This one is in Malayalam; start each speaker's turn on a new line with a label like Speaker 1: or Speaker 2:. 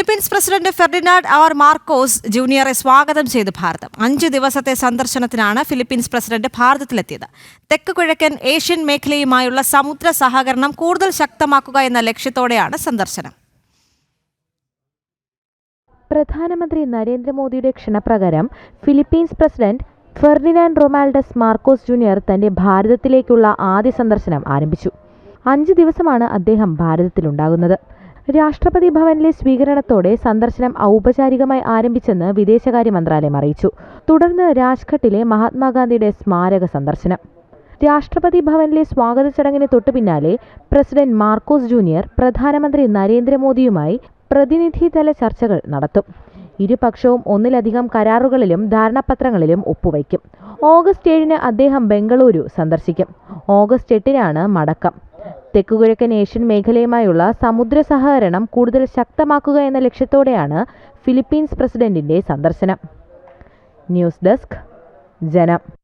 Speaker 1: Philippines president Ferdinand R Marcos ജൂനിയറെ സ്വാഗതം ചെയ്ത് ഭാരതം. അഞ്ച് ദിവസത്തെ സന്ദർശനത്തിനാണ് ഫിലിപ്പീൻസ് പ്രസിഡന്റ് ഭാരതത്തിലെത്തിയത്. തെക്ക് കിഴക്കൻ ഏഷ്യൻ മേഖലയുമായുള്ള സമുദ്ര സഹകരണം കൂടുതൽ ശക്തമാക്കുക എന്ന ലക്ഷ്യത്തോടെയാണ് സന്ദർശനം.
Speaker 2: പ്രധാനമന്ത്രി നരേന്ദ്രമോദിയുടെ ക്ഷണപ്രകാരം Philippines president Ferdinand Romualdez Marcos junior തന്റെ ഭാരതത്തിലേക്കുള്ള ആദ്യ സന്ദർശനം ആരംഭിച്ചു. അഞ്ച് ദിവസമാണ് അദ്ദേഹം ഭാരതത്തിലുണ്ടാകുന്നത്. രാഷ്ട്രപതി ഭവനിലെ സ്വീകരണത്തോടെ സന്ദർശനം ഔപചാരികമായി ആരംഭിച്ചെന്ന് വിദേശകാര്യ മന്ത്രാലയം അറിയിച്ചു. തുടർന്ന് രാജ്ഘട്ടിലെ മഹാത്മാഗാന്ധിയുടെ സ്മാരക സന്ദർശനം. രാഷ്ട്രപതി ഭവനിലെ സ്വാഗത ചടങ്ങിന് തൊട്ടു പിന്നാലെ പ്രസിഡന്റ് മാർക്കോസ് ജൂനിയർ പ്രധാനമന്ത്രി നരേന്ദ്രമോദിയുമായി പ്രതിനിധിതല ചർച്ചകൾ നടത്തും. ഇരുപക്ഷവും ഒന്നിലധികം കരാറുകളിലും ധാരണാപത്രങ്ങളിലും ഒപ്പുവയ്ക്കും. ഓഗസ്റ്റ് ഏഴിന് അദ്ദേഹം ബംഗളൂരു സന്ദർശിക്കും. ഓഗസ്റ്റ് എട്ടിനാണ് മടക്കം. തെക്കുകിഴക്കൻ ഏഷ്യൻ മേഖലയുമായുള്ള സമുദ്ര സഹകരണം കൂടുതൽ ശക്തമാക്കുക എന്ന ലക്ഷ്യത്തോടെയാണ് ഫിലിപ്പീൻസ് പ്രസിഡന്റിന്റെ സന്ദർശനം. ന്യൂസ് ഡെസ്ക് ജനം.